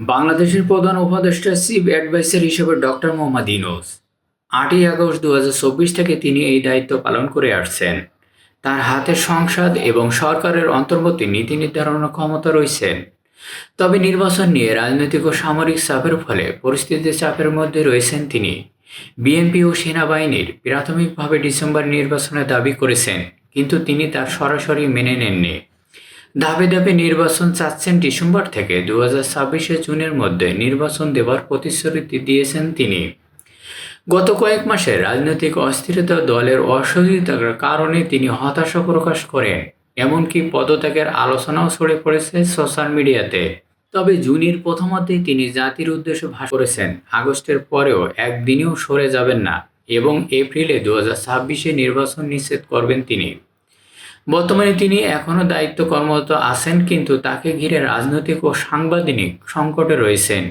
বাংলাদেশের প্রধান উপদেষ্টা চিফ অ্যাডভাইসার হিসেবে ডক্টর মোহাম্মদ ইউনূস। আটই আগস্ট দু হাজার চব্বিশ থেকে তিনি এই দায়িত্ব পালন করে আসছেন। তার হাতে সংসদ এবং সরকারের অন্তর্বর্তী নীতি নির্ধারণের ক্ষমতা রয়েছেন তবে নির্বাচন নিয়ে রাজনৈতিক ও সামরিক চাপের ফলে পরিস্থিতির চাপের মধ্যে রয়েছেন তিনি। বিএনপি ও সেনাবাহিনীর প্রাথমিকভাবে ডিসেম্বর নির্বাচনের দাবি করেছেন, কিন্তু তিনি তার সরাসরি মেনে নেননি। ধাপে ধাপে নির্বাচন চাচ্ছেন ডিসেম্বর থেকে দু হাজার ছাব্বিশে জুনের মধ্যে নির্বাচন দেওয়ার প্রতিশ্রুতি দিয়েছেন তিনি। গত কয়েক মাসে রাজনৈতিক অস্থিরতা দলের অসহযোগিতার কারণে তিনি হতাশা প্রকাশ করেন, এমনকি পদত্যাগের আলোচনাও ছড়ে পড়েছে সোশ্যাল মিডিয়াতে। তবে জুনের প্রথমার্ধেই তিনি জাতির উদ্দেশ্যে ভাষণ করেছেন, আগস্টের পরেও একদিনেও সরে যাবেন না এবং এপ্রিলে দু হাজার নির্বাচন নিশ্চিত করবেন তিনি। বর্তমানে তিনি এখনও দায়িত্ব কর্মরত আছেন কিন্তু তাকে ঘিরে রাজনৈতিক ও সাংবিধানিক সংকটে রয়েছেন।